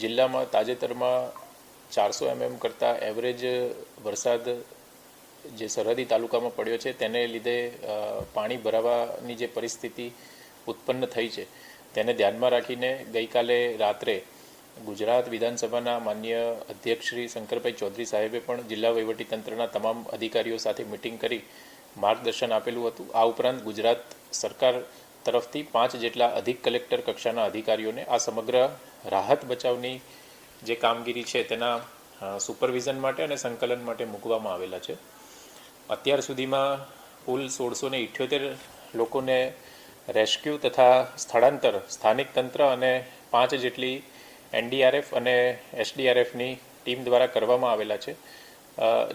જિલ્લામાં તાજેતરમાં ચારસો એમએમ કરતાં એવરેજ વરસાદ જે સરહદી તાલુકામાં પડ્યો છે, તેને લીધે પાણી ભરાવાની જે પરિસ્થિતિ ઉત્પન્ન થઈ છે, તેને ધ્યાનમાં રાખીને ગઈકાલે રાત્રે ગુજરાત વિધાનસભાના માન્ય અધ્યક્ષ શ્રી શંકરભાઈ ચૌધરી સાહેબે પણ જિલ્લા વહીવટીતંત્રના તમામ અધિકારીઓ સાથે મિટિંગ કરી માર્ગદર્શન આપેલું હતું. આ ઉપરાંત ગુજરાત સરકાર તરફથી પાંચ જેટલા અધિક કલેક્ટર કક્ષાના અધિકારીઓને આ સમગ્ર રાહત બચાવની જે કામગીરી છે તેના સુપરવિઝન માટે અને સંકલન માટે મૂકવામાં આવેલા છે. અત્યાર સુધીમાં કુલ સોળસો ને ઇઠ્યોતેર લોકોને રેસ્ક્યુ તથા સ્થળાંતર, સ્થાનિક તંત્ર અને પાંચ જેટલી એનડીઆરએફ અને એસડીઆરએફની ટીમ દ્વારા કરવામાં આવેલા છે.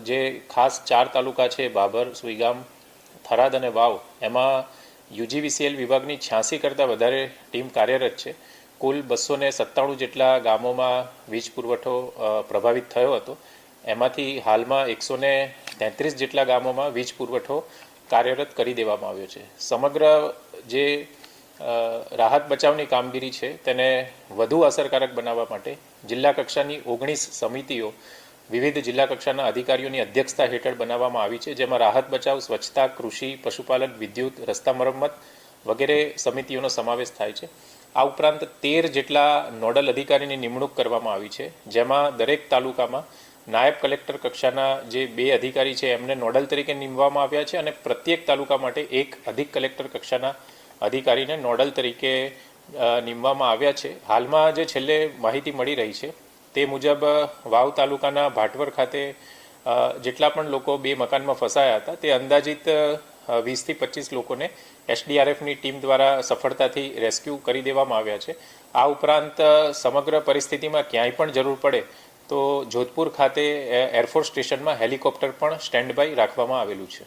જે ખાસ ચાર તાલુકા છે, બાબર, સુઈગામ, થરાદ અને વાવ, એમાં યુજીવીસીએલ વિભાગની છ્યાસી કરતાં વધારે ટીમ કાર્યરત છે. કુલ બસો ને સત્તાણું જેટલા ગામોમાં વીજ પુરવઠો પ્રભાવિત થયો હતો. એમાંથી હાલમાં એકસો ને તેત્રીસ જેટલા ગામોમાં વીજ પુરવઠો કાર્યરત કરી દેવામાં આવ્યો છે. સમગ્ર જે રાહત બચાવની કામગીરી છે, તેને વધુ અસરકારક બનાવવા માટે જિલ્લા કક્ષાની ઓગણીસ સમિતિઓ વિવિધ જિલ્લા કક્ષાના અધિકારીઓની અધ્યક્ષતા હેઠળ બનાવવામાં આવી છે, જેમાં રાહત બચાવ, સ્વચ્છતા, કૃષિ, પશુપાલન, વિદ્યુત, રસ્તા મરમ્મત વગેરે સમિતિઓનો સમાવેશ થાય છે. આ ઉપરાંત તેર જેટલા નોડલ અધિકારીની નિમણૂક કરવામાં આવી છે, જેમાં દરેક તાલુકામાં નાયબ કલેક્ટર કક્ષાના જે બે અધિકારી છે, એમને નોડલ તરીકે નીમવામાં આવ્યા છે અને પ્રત્યેક તાલુકા માટે એક અધિક કલેક્ટર કક્ષાના અધિકારીને નોડલ તરીકે નીમવામાં આવ્યા છે. હાલમાં જે છેલ્લે માહિતી મળી રહી છે તે મુજબ વાવ તાલુકાના ભાટવર ખાતે જેટલા પણ લોકો બે મકાનમાં ફસાયા હતા, તે અંદાજિત વીસથી પચીસ લોકોને એસડીઆરએફની ટીમ દ્વારા સફળતાથી રેસ્ક્યુ કરી દેવામાં આવ્યા છે. આ ઉપરાંત સમગ્ર પરિસ્થિતિમાં ક્યાંય પણ જરૂર પડે, તો જોધપુર ખાતે એરફોર્સ સ્ટેશનમાં હેલિકોપ્ટર પણ સ્ટેન્ડ બાય રાખવામાં આવેલું છે.